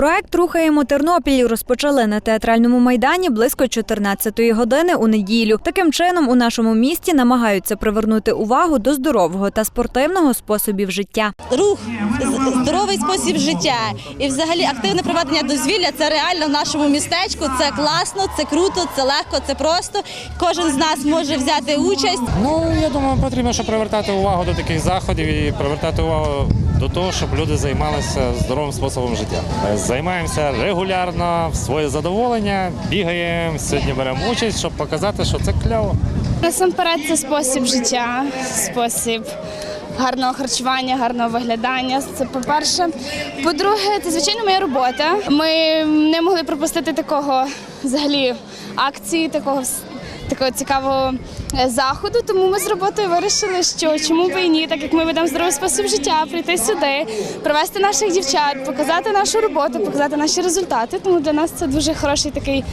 Проект Рухаємо Тернопіль розпочали на театральному майдані близько 14-ї години у неділю. Таким чином у нашому місті намагаються привернути увагу до здорового та спортивного способів життя. рух, здоровий спосіб життя і взагалі активне проведення дозвілля це реально в нашому містечку. Це класно, це круто, це легко, це просто. Кожен з нас може взяти участь. Ну я думаю, потрібно, щоб привертати увагу до таких заходів і привертати увагу до того, щоб люди займалися здоровим способом життя. Займаємося регулярно в своє задоволення, бігаємо. Сьогодні беремо участь, щоб показати, що це кльово. Насамперед це спосіб життя, спосіб гарного харчування, гарного виглядання. Це по-перше. По-друге, це звичайно моя робота. Ми не могли пропустити такого взагалі акції, такого такого цікавого е, заходу. Тому ми з роботою вирішили, що чому б і ні, так як ми ведемо здоровий спосіб життя, прийти сюди, провести наших дівчат, показати нашу роботу, показати наші результати. Тому для нас це дуже хороший такий.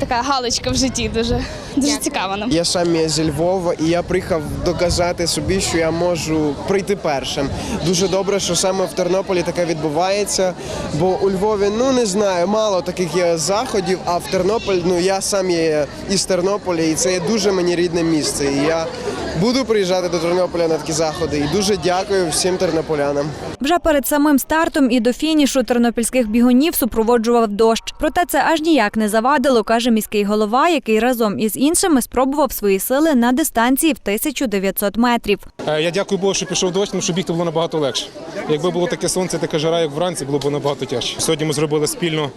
Така галочка в житті дуже дуже цікава нам. Я сам є зі Львова, і я приїхав доказати собі, що я можу прийти першим. Дуже добре, що саме в Тернополі таке відбувається. Бо у Львові, ну не знаю, мало таких є заходів. А в Тернополь, ну я сам є із Тернополя, і це є дуже мені рідне місце. І я буду приїжджати до Тернополя на такі заходи. І дуже дякую всім тернополянам. Вже перед самим стартом і до фінішу тернопільських бігунів супроводжував дощ. Проте це аж ніяк не завадило, каже міський голова, який разом із іншими спробував свої сили на дистанції в 1900 метрів. Е, Я дякую Богу, що пішов дощ, тому що бігти було набагато легше. Якби було таке сонце, така жара, як вранці, було б набагато тяжче. Сьогодні ми зробили спільно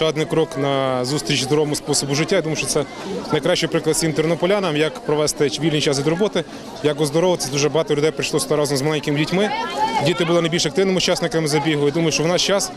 один крок на зустріч здоровому способу життя. Я думаю, що це найкращий приклад всім тернополянам, як провести вільний час від роботи, як оздоровитися. Дуже багато людей прийшло разом з маленькими дітьми. Діти були найбільш активними учасниками забігу. Я думаю, що в наш час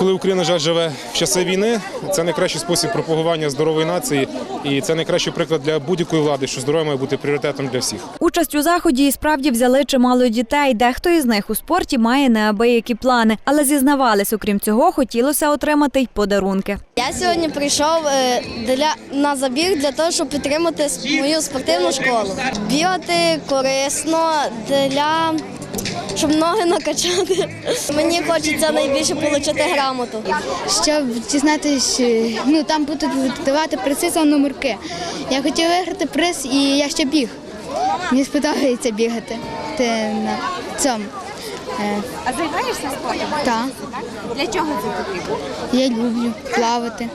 коли Україна жаль живе в часи війни, це найкращий спосіб пропагування здорової нації, і це найкращий приклад для будь-якої влади, що здоров'я має бути пріоритетом для всіх. Участь у заході і справді взяли чимало дітей. Дехто із них у спорті має неабиякі плани, але зізнавались, окрім цього, хотілося отримати й подарунки. Я сьогодні прийшов е, для на забіг для того, щоб підтримати мою спортивну школу. Бігати корисно для щоб ноги накачати. Мені хочеться найбільше отримати грамоту. щоб дізнатися, ну там будуть давати призи за номерки. Я хотів виграти приз і я ще біг. Мені сподобається бігати Ти на цьому. А займаєшся спортом? Так. Для чого це потрібно? Я люблю плавати.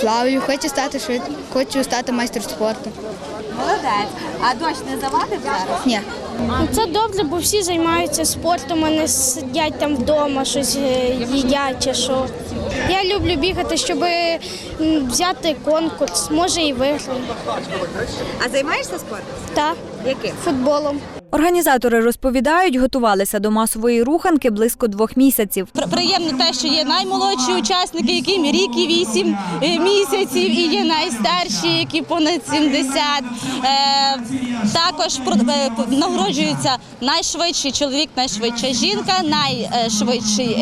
Плаваю, хочу стати швид, хочу стати майстром спорту. Молодець. А дощ не завадив зараз? Ні. Ну, Це добре, бо всі займаються спортом, а не сидять там вдома, щось е, їдять чи що. Я люблю бігати, щоб взяти конкурс, може і виграти. А займаєшся спортом? Так, Яким? футболом. Організатори розповідають, готувалися до масової руханки близько двох місяців. При- Приємно те, що є наймолодші учасники, яким рік і вісім е, місяців, і є найстарші, які понад 70. Е, також е, нагороджуються найшвидший чоловік, найшвидша жінка, найшвидший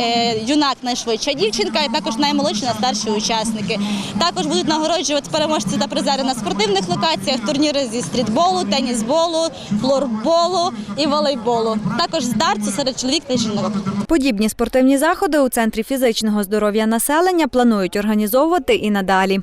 юнак, найшвидша дівчинка, і також наймолодші, найстарші учасники. Також будуть нагороджувати переможці та призери на спортивних локаціях, турніри зі стрітболу, тенісболу, флорболу і волейболу. Також з дарту серед чоловік та жінок. Подібні спортивні заходи у центрі фізичного здоров'я населення планують організовувати і надалі.